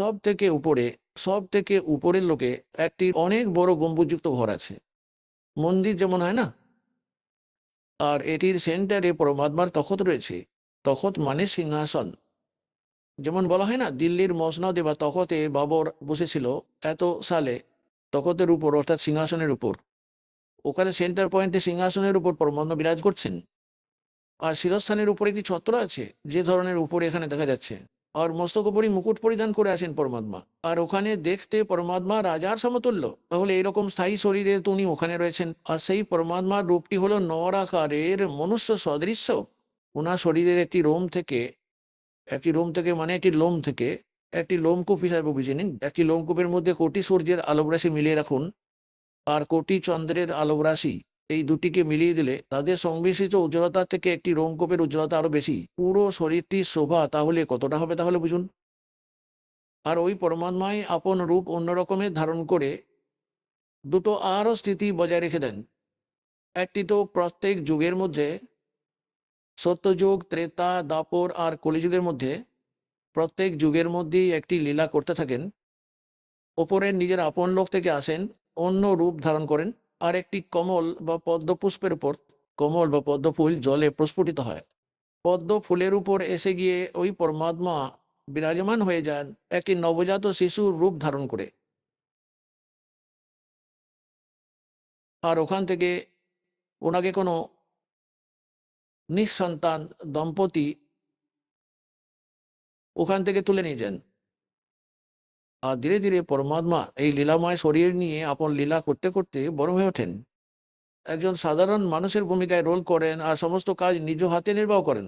সব থেকে উপরে, সব থেকে উপরের লোকে একটি অনেক বড় গম্বুজযুক্ত ঘর আছে। মন্দির যেমন হয় না? আর এটির সেন্টারে পরমাত্মার তখত রয়েছে। তখত মানে সিংহাসন। যেমন বলা হয় না, দিল্লির মসনদে বা তখতে বাবর বসেছিল এত সালে, তখতের উপর, অর্থাৎ সিংহাসনের উপর। ওখানে সেন্টার পয়েন্টে সিংহাসনের উপর পরমাত্মা বিরাজ করছেন। আর শিরস্থানের উপরে একটি ছত্র আছে, যে ধরনের উপরে এখানে দেখা যাচ্ছে। আর মস্তক উপরই মুকুট পরিধান করে আসেন পরমাত্মা। আর ওখানে দেখতে পরমাত্মা রাজার সমতুল্য। তাহলে এরকম স্থায়ী শরীরে তো উনি ওখানে রয়েছেন। আর সেই পরমাত্মার রূপটি হলো নরাকারের মনুষ্য সদৃশ্য। ওনার শরীরের একটি রোম থেকে, একটি রোম থেকে মানে একটি লোম থেকে, একটি লোমকূপ হিসাবে বুঝে নিন। একটি লোমকূপের মধ্যে কোটি সূর্যের আলোকরাশি মিলিয়ে রাখুন। আর কোটি চন্দ্রের আলোকরাশি এই দুটিকে মিলিয়ে দিলে তাদের সংমিশ্রিত উজ্জ্বলতা থেকে একটি রোমকূপের উজ্জ্বলতা আরও বেশি। পুরো শরীরটির শোভা তাহলে কতটা হবে তাহলে বুঝুন। আর ওই পরমাত্মায় আপন রূপ অন্য রকমের ধারণ করে দুটো আরও স্থিতি বজায় রেখে দেন। একটি তো প্রত্যেক যুগের মধ্যে সত্যযুগ, ত্রেতা, দাপর আর কলিযুগের মধ্যে প্রত্যেক যুগের মধ্যেই একটি লীলা করতে থাকেন। ওপরের নিজের আপন লোক থেকে আসেন, অন্য রূপ ধারণ করেন। আর একটি কমল বা পদ্ম পুষ্পের উপর, কমল বা পদ্ম ফুল জলে প্রস্ফুটিত হয়। পদ্ম ফুলের উপর এসে গিয়ে ওই পরমাত্মা বিরাজমান হয়ে যান একটি নবজাত শিশুর রূপ ধারণ করে। আর ওখান থেকে ওনাকে কোনো নিঃসন্তান দম্পতি ওখান থেকে তুলে নিয়ে যান। আর ধীরে ধীরে পরমাত্মা এই লীলাময় শরীর নিয়ে আপন লীলা করতে করতে বড় হয়ে ওঠেন। একজন সাধারণ মানুষের ভূমিকায় রোল করেন আর সমস্ত কাজ নিজ হাতে নির্বাহ করেন।